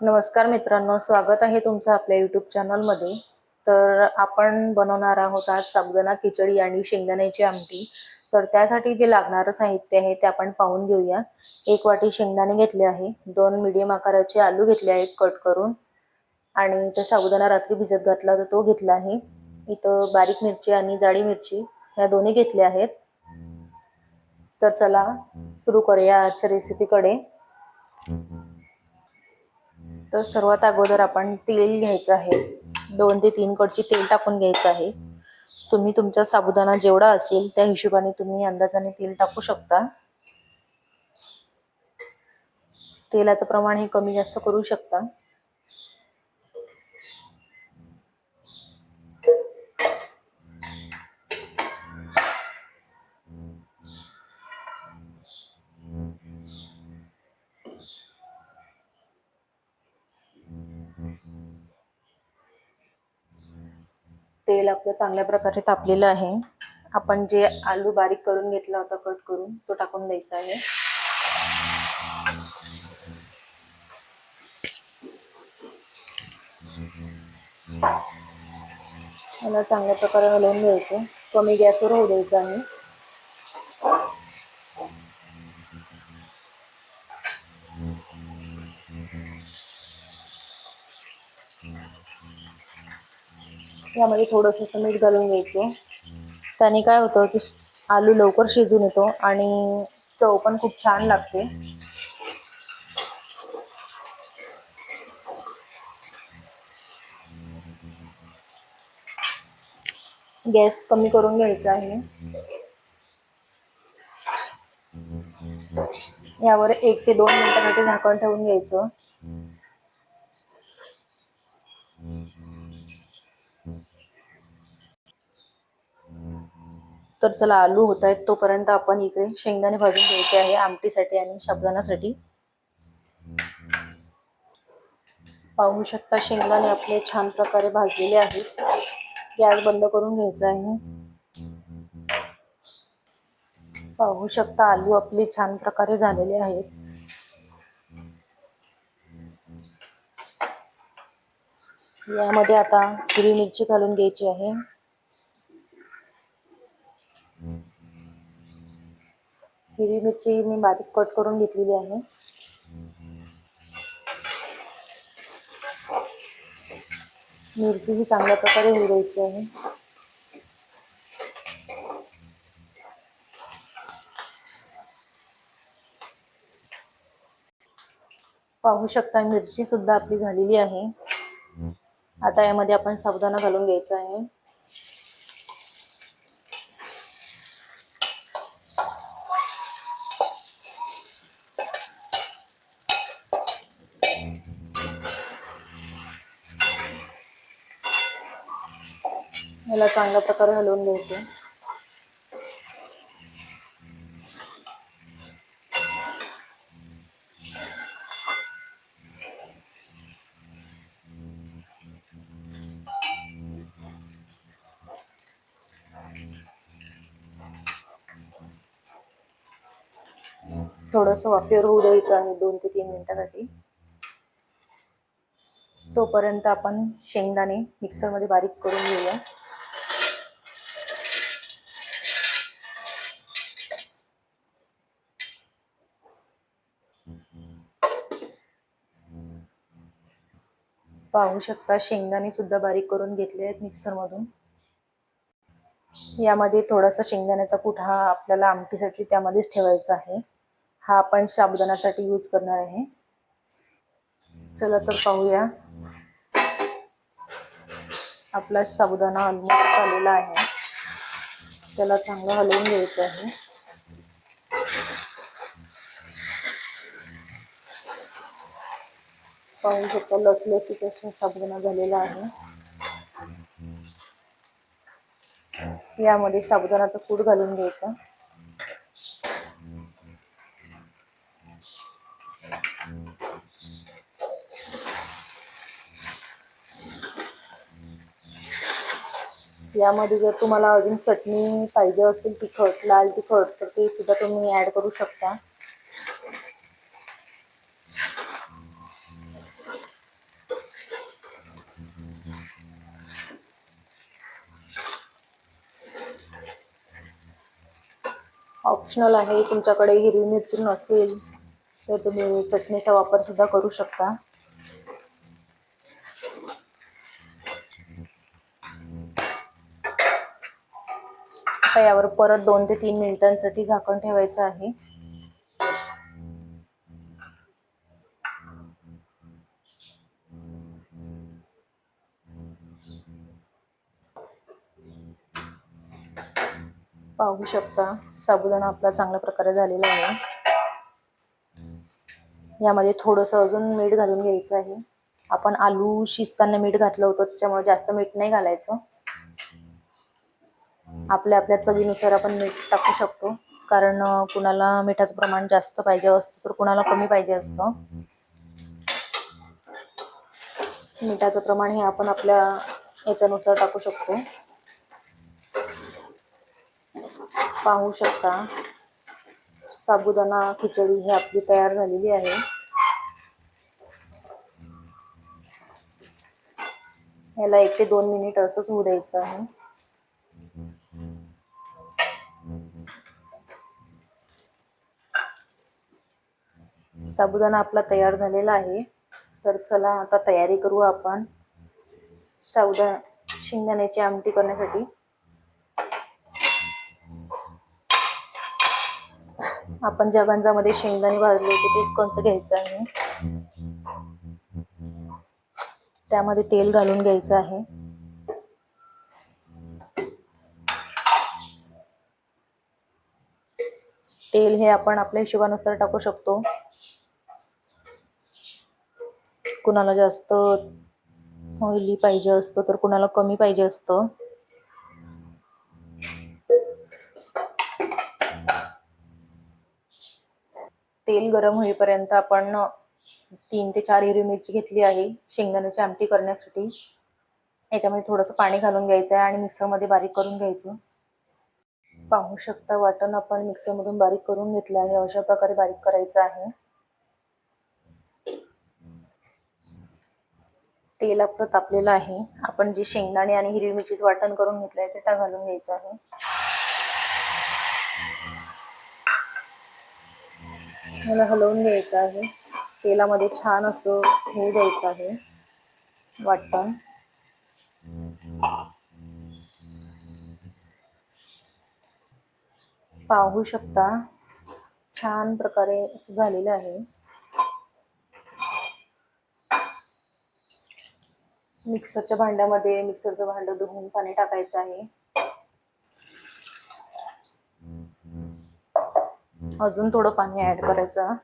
नमस्कार मित्रांनो स्वागत आहे तुमचं आपल्या युट्यूब चॅनलमध्ये तर आपण बनवणार आहोत आज साबुदाणा खिचडी आणि शेंगदाण्याची आमटी. तर त्यासाठी जे लागणारं साहित्य आहे ते आपण पाहून घेऊया. एक वाटी शेंगदाणे घेतले आहे दोन मिडियम आकाराचे आलू घेतले आहेत कट करून. आणि ते साबुदाणा रात्री भिजत घातला तर तो घेतला आहे. इथं बारीक मिरची आणि जाडी मिरची ह्या दोन्ही घेतल्या आहेत. तर चला सुरू करूया आजच्या रेसिपीकडे तर सर्वात अगोदर आपण तेल घ्यायचं आहे. दोन ते तीन कडची तेल टाकून घ्यायचं आहे. तुम्ही तुमचा साबुदाणा जेवढा असेल त्या हिशोबाने तुम्ही अंदाजाने तेल टाकू शकता. तेलाचं प्रमाण हे कमी जास्त करू शकता. तेल आपलं चांगल्या प्रकारे तापलेलं आहे. आपण जे आलू बारीक करून घेतला होता कट करून तो टाकून द्यायचा आहे. मला चांगल्या प्रकारे हलवून घ्यायचं. कमी गॅसवर होऊ द्यायचं आहे. यामध्ये थोडंसं मीठ घालून घ्यायचं. त्याने काय होतं की आलू लवकर शिजून येतो आणि चव पण खूप छान लागते. गॅस कमी करून घ्यायचा आहे. यावर एक ते दोन मिनिटांसाठी झाकण ठेवून घ्यायचं. तर चला आलू होत आहेत तोपर्यंत आपण इकडे शेंगदाणे भाजून घ्यायचे आहे आमटीसाठी आणि शाबदानासाठी पाहू शकता शेंगदाणे आपले छान प्रकारे भाजलेले आहेत. गॅस बंद करून घ्यायचा आहे. पाहू शकता आलू आपले छान प्रकारे झालेले आहेत. यामध्ये आता हिरवी मिरची घालून घ्यायची आहे. हिरवी मिरची मी बारीक कट करून घेतलेली आहे. मिरची ही चांगल्या प्रकारे होऊ द्यायची आहे. पाहू शकता मिरची सुद्धा आपली झालेली आहे. आता यामध्ये आपण साबुदाणा घालून घ्यायचा आहे. याला चांगल्या प्रकारे हलवून घ्यायचं. थोडस वाफेवर होऊ द्यायचं आहे दोन ते तीन मिनिटासाठी. तोपर्यंत आपण शेंगदाणे मिक्सरमध्ये बारीक करून घेऊया. पाहू शकता. शेंगदाणे सुद्धा बारीक करून घेतले आहेत मिक्सरमधून. यामध्ये थोडासा शेंगदाण्याचा कूट हा आपल्याला आमटीसाठी त्यामध्येच ठेवायचा आहे. हा आपण साबुदाण्यासाठी यूज करणार आहे. चला तर पाहूया. आपला साबुदाणा ऑलमोस्ट झालेला आहे. त्याला चांगलं हलवून घ्यायचं आहे. पाहू शकता लसलसीपेक्षा साबुदाणा झालेला आहे. यामध्ये साबुदाणाचा कूट घालून घ्यायचा. यामध्ये जर तुम्हाला अजून चटणी पाहिजे असेल तिखट लाल तिखट तर ते सुद्धा तुम्ही ऍड करू शकता. ऑप्शनल आहे तुमच्याकडे हिरवी मिरची नसेल तर तुम्ही चटणीचा वापर सुद्धा करू शकता. यावर परत दोन ते तीन मिनिटांसाठी झाकण ठेवायचं आहे. बघू शकता. साबुदाणा आपला चांगल्या प्रकारे झालेला आहे. यामध्ये थोडंसं अजून मीठ घालून घ्यायचं आहे. आपण आलू शिजताना मीठ घातलं होतं त्याच्यामुळे जास्त मीठ नाही घालायचं. आपल्या आपल्या चवीनुसार आपण मीठ टाकू शकतो. कारण कुणाला मिठाचं प्रमाण जास्त पाहिजे असतं तर कुणाला कमी पाहिजे असतं. मिठाचं प्रमाण हे आपण आपल्या याच्यानुसार टाकू शकतो. पाहू शकता. साबुदाणा खिचडी ही आपली तयार झालेली आहे. याला एक ते दोन मिनिट असंच होऊ द्यायचं आहे. साबुदाणा आपला तयार झालेला आहे. तर चला आता तयारी करू आपण. साबुदा शेंगदाण्याची आमटी करण्यासाठी. आपण ज्या गंजामध्ये शेंगदाणे भाजले होते तेच कंच घ्यायचं आहे? त्यामध्ये तेल घालून घ्यायचं आहे. तेल हे आपण आपल्या हिशोबानुसार टाकू शकतो. कुणाला जास्त ऑइली पाहिजे असतं तर कुणाला कमी पाहिजे असतं. तेल गरम होईपर्यंत आपण तीन ते चार हिरवी मिरची घेतली आहे शेंगदाण्याची आमटी करण्यासाठी. याच्यामध्ये थोडंसं पाणी घालून घ्यायचं आहे आणि मिक्सरमध्ये बारीक करून घ्यायचं. पाहू शकता वाटण आपण मिक्सरमधून बारीक करून घेतलं आहे अशा प्रकारे बारीक करायचं आहे. तेल आपलं तापलेलं आहे. आपण जे शेंगदाणे आणि हिरवी मिरचीचं वाटण करून घेतलं आहे ते घालून घ्यायचं आहे. मला हलवून घ्यायचं आहे. तेलामध्ये छान असं होऊ द्यायचं आहे. वाटण पाहू शकता छान प्रकारे असं झालेलं आहे. मिक्सरच्या भांड्यामध्ये मिक्सरचं भांडं धुवून पाणी टाकायचं आहे. अजून थोडं पाणी ऍड करायचं.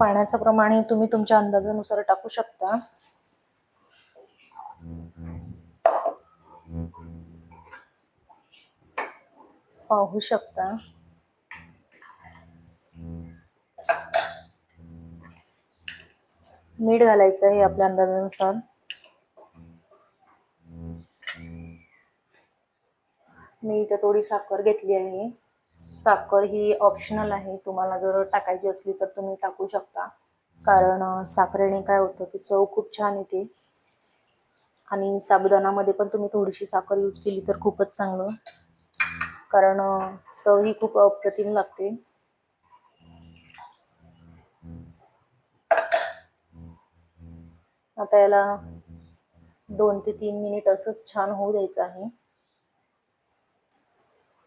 पाण्याचं प्रमाण हे तुम्ही तुमच्या अंदाजानुसार टाकू शकता. पाहू शकता. मीठ घालायचं हे आपल्या अंदाजानुसार. मी इथं थोडी साखर घेतली आहे. साखर ही ऑप्शनल आहे. तुम्हाला जर टाकायची असली तर तुम्ही टाकू शकता. कारण साखरेने काय होतं की चव खूप छान येते. आणि साबुदाणामध्ये पण तुम्ही थोडीशी साखर यूज केली तर खूपच चांगलं. कारण चव ही खूप अप्रतिम लागते. आता याला दोन ते तीन मिनिट असंच छान होऊ द्यायचं आहे.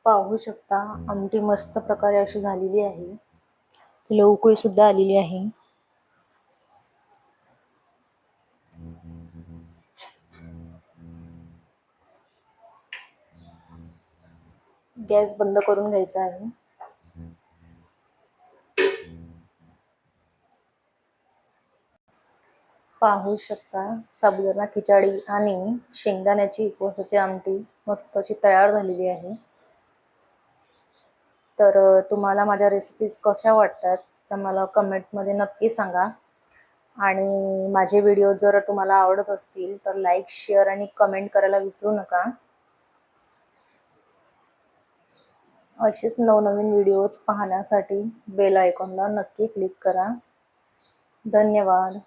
पाहू शकता. आमटी मस्त प्रकारे अशी झालेली आहे. तिला उकळी सुद्धा आलेली आहे. गॅस बंद करून घ्यायचा आहे. पाहू शकता साबुदाणा खिचडी आणि शेंगदाण्याची उपवासाची आमटी मस्त अशी तयार झालेली आहे. तर तुम्हाला माझ्या रेसिपीज कशा वाटतात तर मला कमेंटमध्ये नक्की सांगा. आणि माझे व्हिडिओ जर तुम्हाला आवडत असतील तर लाईक शेअर आणि कमेंट करायला विसरू नका. असेच नवनवीन व्हिडिओज पाहण्यासाठी बेल आयकॉनला नक्की क्लिक करा. धन्यवाद.